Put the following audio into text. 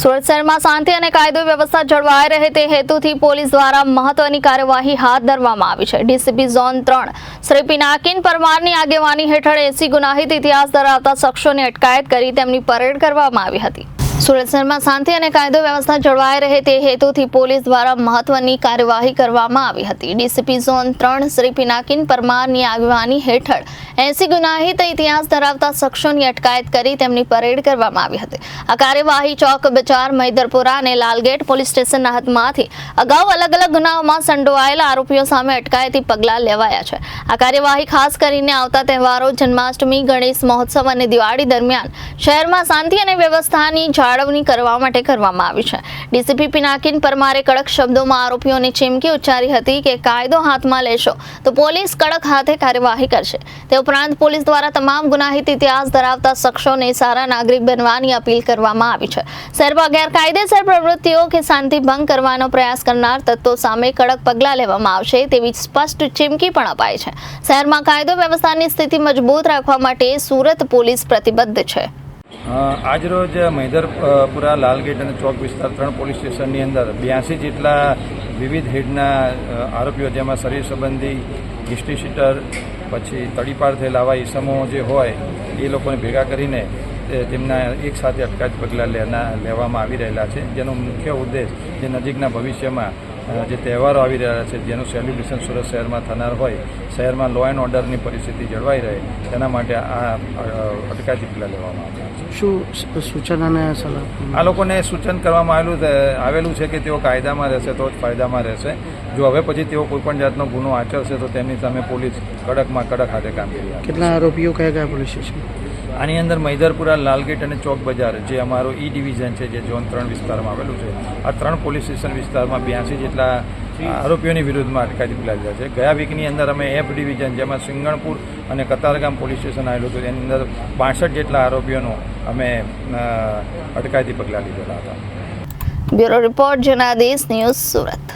સુરત શહેરમાં શાંતિ અને કાયદો વ્યવસ્થા જળવાઈ રહે તે હેતુથી પોલીસ દ્વારા મહત્વની કાર્યવાહી હાથ ધરવામાં આવી છે. ડીસીપી ઝોન ત્રણ શ્રી પિનાકીન પરમારની આગેવાની હેઠળ એસી ગુનાહિત ઇતિહાસ ધરાવતા શખ્સોની અટકાયત કરી તેમની પરેડ કરવામાં આવી હતી. સુરત શાંતિ અને કાયદો વ્યવસ્થા જળવાઈ રહે તે હેતુથી પોલીસ દ્વારા મહત્વની કાર્યવાહી કરવામાં આવી હતી. ડીસીપી ઝોન ત્રણ શ્રી પિનાકિન પરમારની આગેવાની હેઠળ એસી ગુનાહિત ઇતિહાસ ધરાવતા શખ્સોની અટકાયત કરી તેમની પરેડ કરવામાં આવી હતી. આ કાર્યવાહી ચોક, બજાર, મૈદરપુરા અને લાલગેટ પોલીસ સ્ટેશનના હાથમાંથી અગાઉ અલગ અલગ ગુનાઓમાં સંડોવાયેલા આરોપીઓ સામે અટકાયતી પગલાં લેવાયા છે. આ કાર્યવાહી ખાસ કરીને આવતા તહેવારો, જન્માષ્ટમી, ગણેશ મહોત્સવ અને દિવાળી દરમિયાન શહેરમાં શાંતિ અને વ્યવસ્થાની જાળવણી કરવા માટે કરવામાં આવી છે. ડીસીપી પિનાકિન પરમારે કડક શબ્દોમાં આરોપીઓની ચીમકી ઉચ્ચારી હતી કે કાયદો હાથમાં લેશો તો પોલીસ કડક હાથે કાર્યવાહી કરશે. તે ઉપરાંત પોલીસ દ્વારા તમામ ગુનાહિત ઇતિહાસ ધરાવતા શખ્સોને સારા નાગરિક બનવાની અપીલ કરવામાં આવી છે. શહેરમાં ગેરકાયદેસર પ્રવૃત્તિઓ કે શાંતિ ભંગ કરવાનો પ્રયાસ કરનાર તત્વો સામે કડક પગલાં લેવામાં આવશે તેવી સ્પષ્ટ ચીમકી પણ અપાઈ છે. શહેરમાં કાયદો વ્યવસ્થાની સ્થિતિ મજબૂત રાખવા માટે સુરત પોલીસ પ્રતિબદ્ધ છે. આજરોજ મૈદરપુરા લાલગેટ અને ચોક વિસ્તાર ત્રણ પોલીસ સ્ટેશનની અંદર બ્યાસી જેટલા વિવિધ હેડના આરોપીઓ જેમાં શરીર સંબંધી હિસ્ટ્રી શીટર, પછી તડીપાર થયેલા આવા ઈસમો જે હોય, એ લોકોને ભેગા કરીને તેમના એકસાથે અટકાત પગલાં લેવામાં આવી રહેલા છે. જેનો મુખ્ય ઉદ્દેશ જે નજીકના ભવિષ્યમાં જે તહેવારો આવી રહ્યા છે જેનું સેલિબ્રેશન સુરત શહેરમાં થનાર હોય શહેરમાં લો એન્ડ ઓર્ડરની પરિસ્થિતિ જળવાઈ રહે તેના માટે આ અટકાયતી પગલાં લેવામાં આવ્યા છે. શું સૂચન અને સલાહ? આ લોકોને સૂચન કરવામાં આવેલું આવેલું છે કે તેઓ કાયદામાં રહેશે તો જ ફાયદામાં રહેશે. જો હવે પછી તેઓ કોઈપણ જાતનો ગુનો આચરશે તો તેમની સામે પોલીસ કડકમાં કડક હાથે કામગીરી કેટલા આરોપીઓ કયા કયા પોલીસ સ્ટેશન આની અંદર મૈદરપુરા, લાલગેટ અને ચોક બજાર, જે અમારો ઈ ડિવિઝન છે, જે ઝોન ત્રણ વિસ્તારમાં આવેલું છે. આ ત્રણ પોલીસ સ્ટેશન વિસ્તારમાં બ્યાસી જેટલા આરોપીઓની વિરુદ્ધમાં અટકાયતી લીધા છે. ગયા વીકની અંદર અમે એફ ડિવિઝન જેમાં સિંગણપુર અને કતારગામ પોલીસ સ્ટેશન આવેલું હતું, એની અંદર બાસઠ જેટલા આરોપીઓનું અમે અટકાયતી પગલાં લીધેલા હતા. Bureau report, Janadesh news Surat.